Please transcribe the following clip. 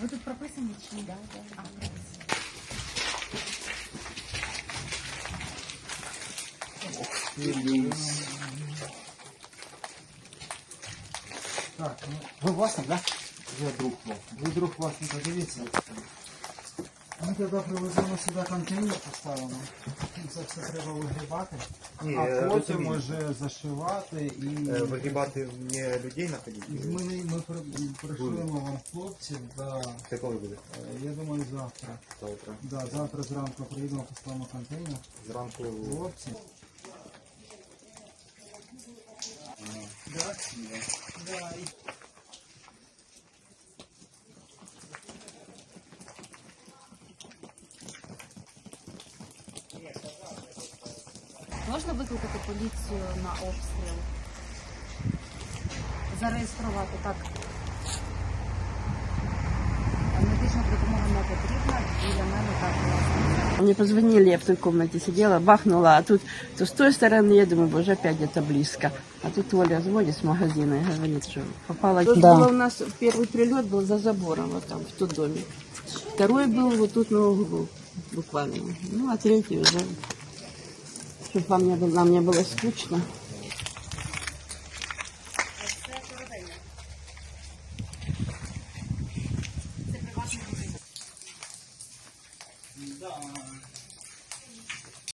Вы тут прописаны чьи? Да, да. А, прописаны. Так, ну, вы властник, да? Я друг вам. Вы друг вас не. Ми тоді привеземо сюди контейнер, поставимо. Це все треба вигрібати. Ні, а я потім розумію. вже зашивати і... Е, Вигрібати не людей находити? Ми, ми при- пришлемо вам хлопців, да, Це коли буде? е, я думаю, завтра. Завтра. Да, завтра зранку приїдемо, поставимо контейнер. Зранку Хлопці. Да? Да. Можна викликати поліцію на обстріл? Зареєструвати так. Медична допомога не потрібна, біля мене так власне. Мне позвонили, я в той комнате сидела, бахнула, а тут то с той стороны, я думаю, боже, опять где-то близко. А тут Оля звонит с магазина и говорит, что попала. Тут Да. было у нас первый прилет был за забором, вот там, в тот доме. Второй был вот тут на углу, буквально. Ну, а третий уже, wyzwania dla mnie były skuteczne. Да.